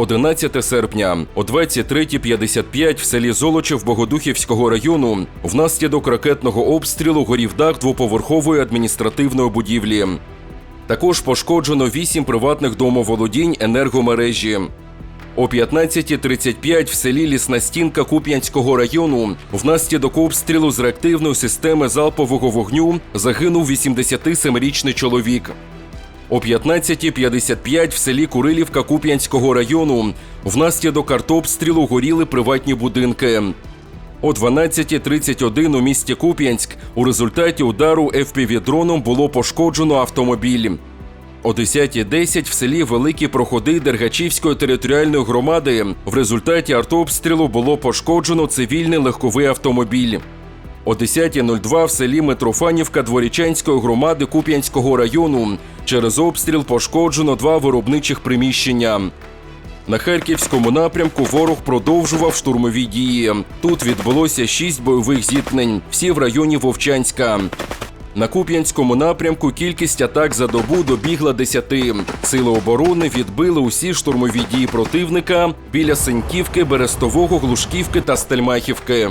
11 серпня о 23.55 в селі Золочев Богодухівського району внаслідок ракетного обстрілу горів дах двоповерхової адміністративної будівлі. Також пошкоджено 8 приватних домоволодінь енергомережі. О 15.35 в селі Лісна стінка Куп'янського району внаслідок обстрілу з реактивної системи залпового вогню загинув 87-річний чоловік. О 15.55 в селі Курилівка Куп'янського району внаслідок артобстрілу горіли приватні будинки. О 12.31 у місті Куп'янськ у результаті удару FPV-дроном було пошкоджено автомобіль. О 10.10 в селі Великі Проходи Дергачівської територіальної громади в результаті артобстрілу було пошкоджено цивільний легковий автомобіль. О 10.02 в селі Митрофанівка Дворічанської громади Куп'янського району через обстріл пошкоджено два виробничих приміщення. На харківському напрямку ворог продовжував штурмові дії. Тут відбулося шість бойових зіткнень, всі в районі Вовчанська. На Куп'янському напрямку кількість атак за добу добігла 10. Сили оборони відбили усі штурмові дії противника біля Синьківки, Берестового, Глушківки та Стельмахівки.